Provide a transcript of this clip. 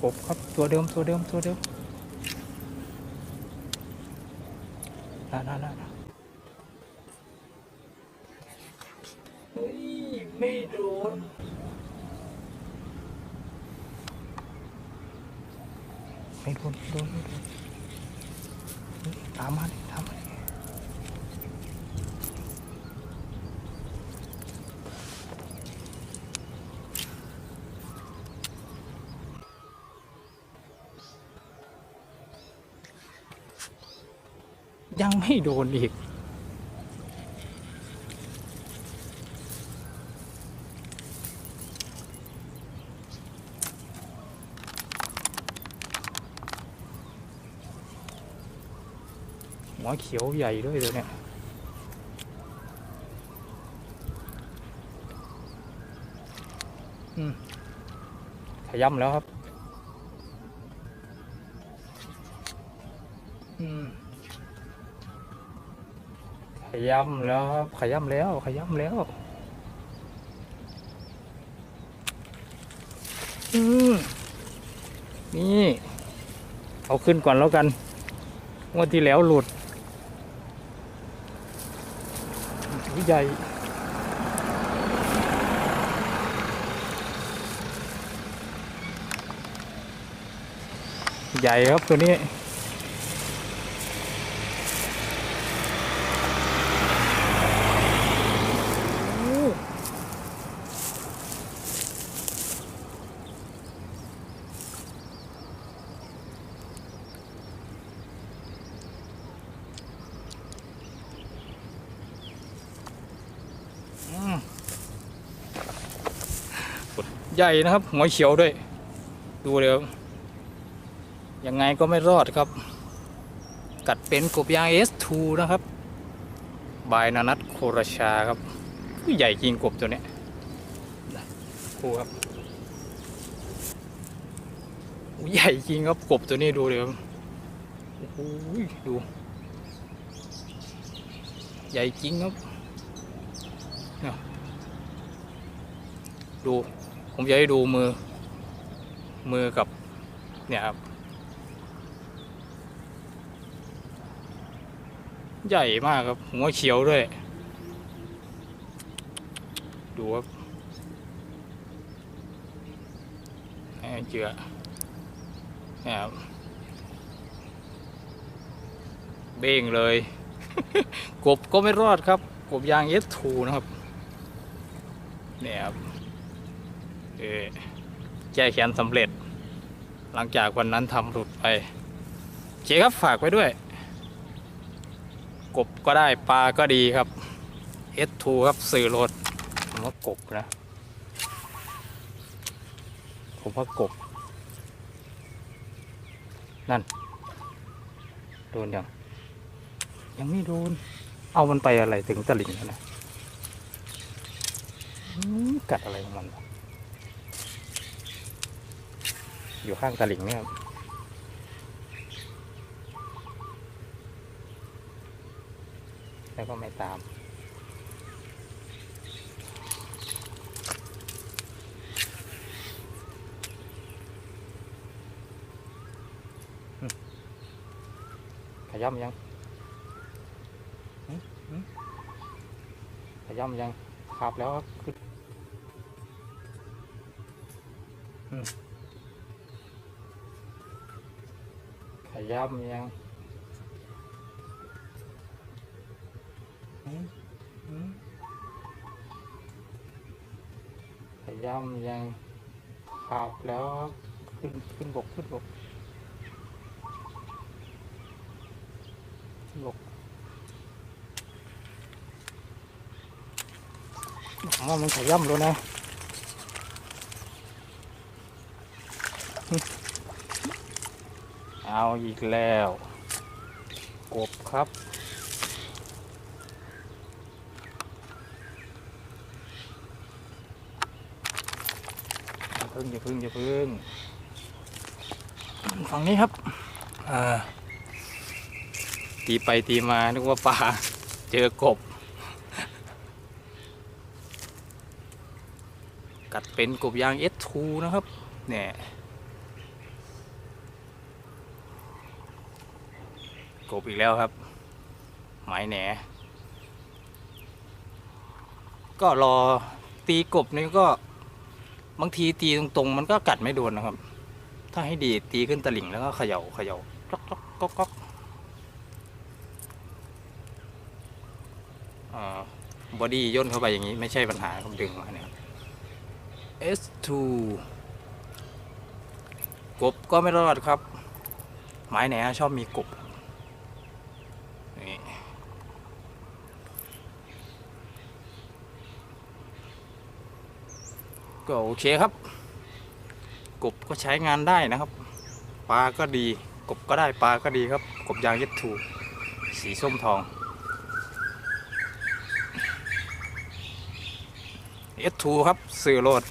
กบครับตัวเดิมตัวเดิมตัวเดิมน่าน่าน่าเฮ้ยไม่โดนไม่โดนโดนตามมาดิตามมา ยังไม่โดนอีก หัวเขียวใหญ่ด้วยตัวเนี้ยขย้ำแล้วครับ อืม ขย้ำแล้วครับขย้ำแล้วขย้ำแล้วอืมนี่เอาขึ้นก่อนแล้วกันงวดที่แล้วหลุดใหญ่ใหญ่ครับตัวนี้ อืม ใหญ่นะครับ หัวเขียวด้วย ดูเดี๋ยวยังไงก็ไม่รอดครับ กัดเป็นกบยาง S2 นะครับ บายนานัทโคราชาครับใหญ่จริงกบตัวเนี้ยดูครับใหญ่จริงครับกบตัวนี้ดูเดี๋ยวโอ้โหดู ใหญ่จริงครับดู ผมจะให้ดูมือ มือกับ เนี่ยครับ ใหญ่มากครับ หัวเขียวด้วย ดูครับเจือเนี่ยครับเบ้งเลย กบก็ไม่รอดครับ กบยางเอสทูนะครับ เนี่ยครับ เออแก้แค้นสำเร็จ หลังจากวันนั้นทำหลุดไปเคครับฝากไว้ด้วย กบก็ได้ปลาก็ดีครับ S2 ครับสื่อรถผมว่ากบนะ ผมว่ากบ นั่น โดนยัง ยังไม่โดน เอามันไปอะไรถึงตะลิ่งนะกัดอะไรของมันวะ อยู่ข้างตลิ่งเนี่ยครับแล้วก็ไม่ตาม ขย้ำยังอืมอืมขยำยังขับแล้วครับอืม ขย้ำยังหืมหืมขย้ำยังขับแล้วขึ้น เอาอีกแล้ว กบครับ อย่าพึ่งอย่าพึ่งอย่าพึ่งฝั่งนี้ครับอ่าตีไปตีมานึกว่าปลาเจอกบ กัดเป็นกบยาง S2 นะครับ เนี่ย กบอีกแล้วครับ หมายแหน ก็รอตีกบนี่ก็ บางทีตีตรงๆ มันก็กัดไม่โดนนะครับ ถ้าให้ดีตีขึ้นตะลิ่งแล้วก็เขย่าเขย่าก๊อกก๊อกก๊อกก๊อกอ่าบอดี้ย่นเข้าไปอย่างนี้ไม่ใช่ปัญหาครับดึงมาเนี่ยครับ S2 กบก็ไม่รอดครับ หมายไหนชอบมีกบนี่ ก็โอเคครับ กบก็ใช้งานได้นะครับปลาก็ดีกบก็ได้ปลาก็ดีครับ กบยางยัดถูสีส้มทอง S2 ครับสื่อโหลด